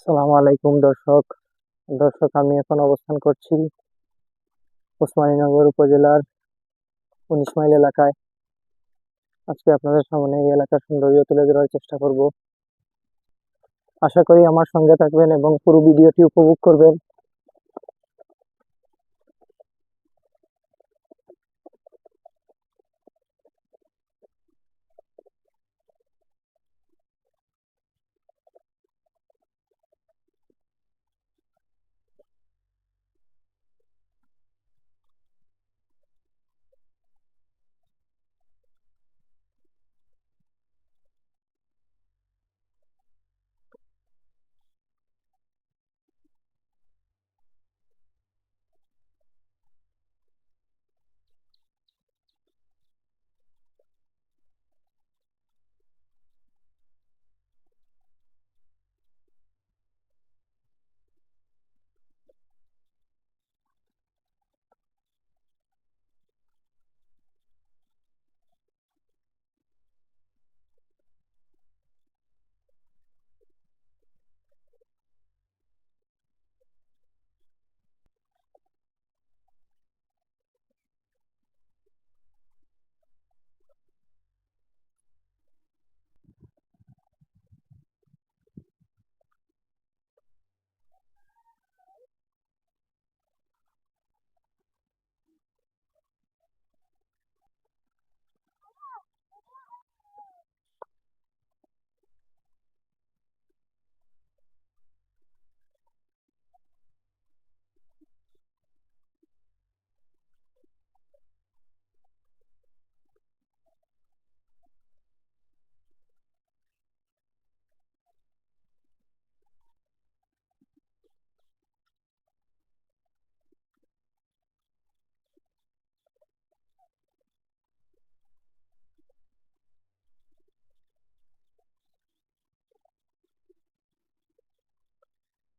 আসসালামু আলাইকুম, দর্শক। দর্শক, আমি এখন অবস্থান করছি ওসমানীনগর উপজেলার উনিশ মাইল এলাকায়। আজকে আপনাদের সামনে এই এলাকার সৌন্দর্য তুলে ধরার চেষ্টা করব। আশা করি আমার সঙ্গে থাকবেন এবং পুরো ভিডিওটি উপভোগ করবেন।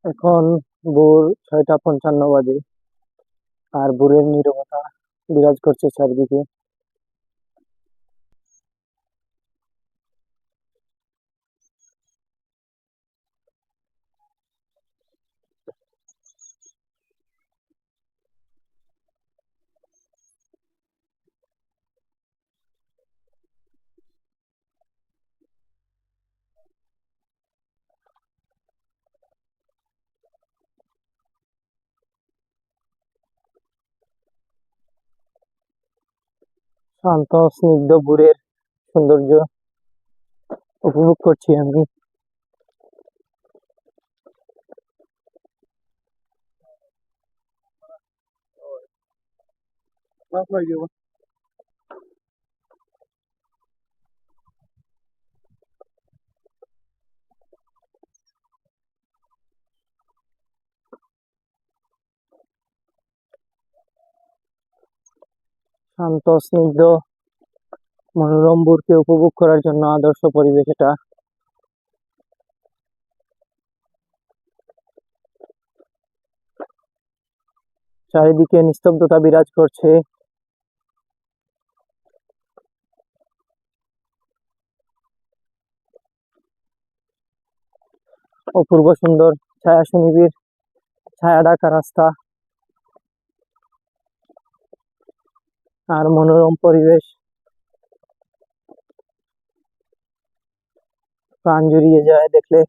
এখন ভোর ছয়টা পঞ্চান্ন বাজে। আর ভোরের নীরবতা বিরাজ করছে চারদিকে। শান্ত স্নিগ্ধ ভোরের সৌন্দর্য উপভোগ করছি আমি। শান্ত, স্নিগ্ধ মনোরম ভোরকে উপভোগ করার জন্য আদর্শ পরিবেশ এটা। চারিদিকে নিস্তব্ধতা বিরাজ করছে। অপূর্ব সুন্দর ছায়া সুনিবিড় ছায়া ঢাকা রাস্তা। আর মনোরম পরিবেশ। প্রাণ জুড়িয়ে যায় দেখলে।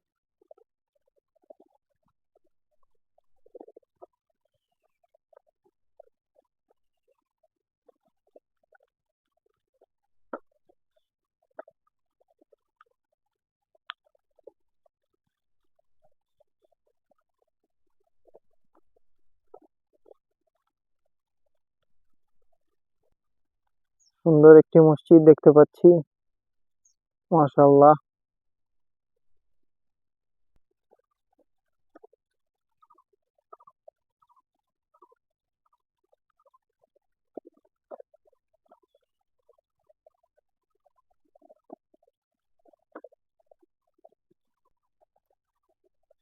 সুন্দর একটি মসজিদ দেখতে পাচ্ছি। মাশাআল্লাহ।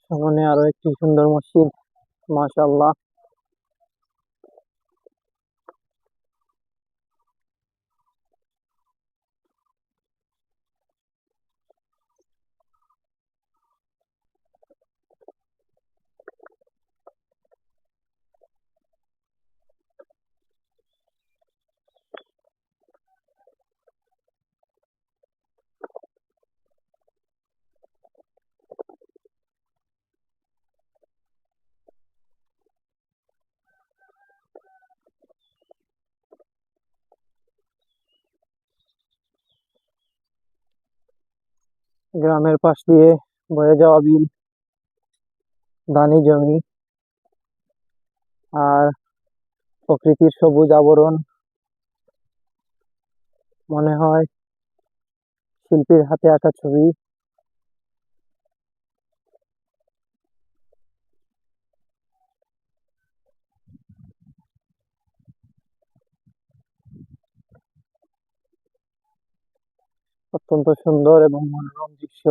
সামনে আরও একটি সুন্দর মসজিদ। মাশাআল্লাহ। গ্রামের পাশ দিয়ে বয়ে যাওয়া বিল, দানি জমি আর প্রকৃতির সবুজ আবরণ। মনে হয় শিল্পীর হাতে আঁকা ছবি। অত্যন্ত সুন্দর এবং মনোরম দৃশ্য।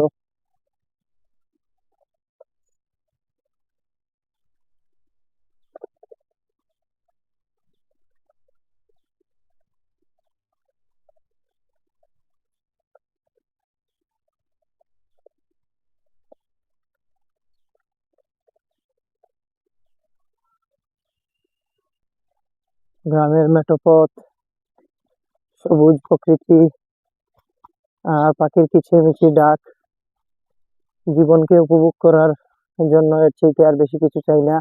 গ্রামের মেঠোপথ সবুজ প্রকৃতি। আর পাখির কিচিরমিচির ডাক জীবনকে উপভোগ করার জন্য এর চাইতে আর বেশি কিছু চাই না।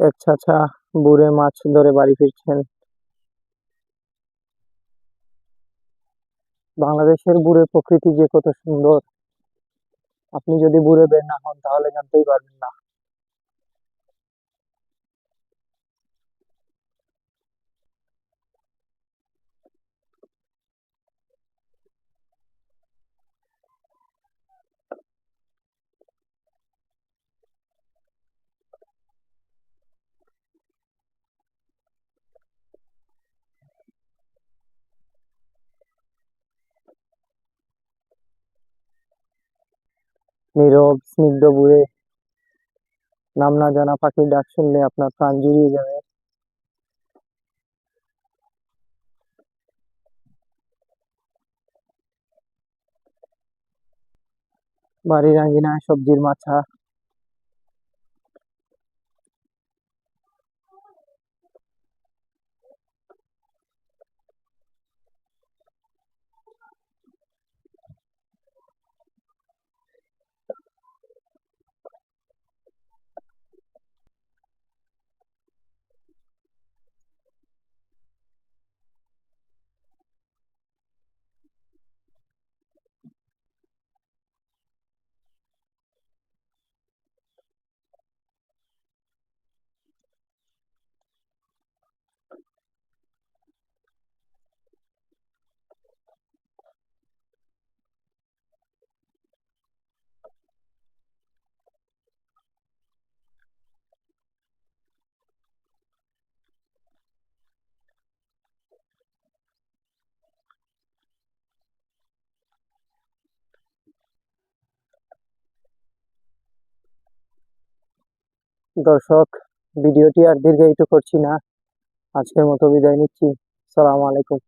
এক চাচা বুড়ে মাছ ধরে বাড়ি ফিরছেন। বাংলাদেশের বুড়ে প্রকৃতি যে কত সুন্দর। আপনি যদি বুড়ে বের না হন, তাহলে জানতেই পারবেন না। নীরব, স্নিগ্ধ বুড়ে। নাম না জানা পাখির ডাক শুনলে আপনার প্রাণ জুড়িয়ে যাবে। বাড়ির আঙ্গিনায় সবজির মাচা দর্শক ভিডিওটি আর দীর্ঘায়িত করছি না। আজকের মতো বিদায় নিচ্ছি। সালাম আলাইকুম।